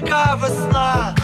яка весна,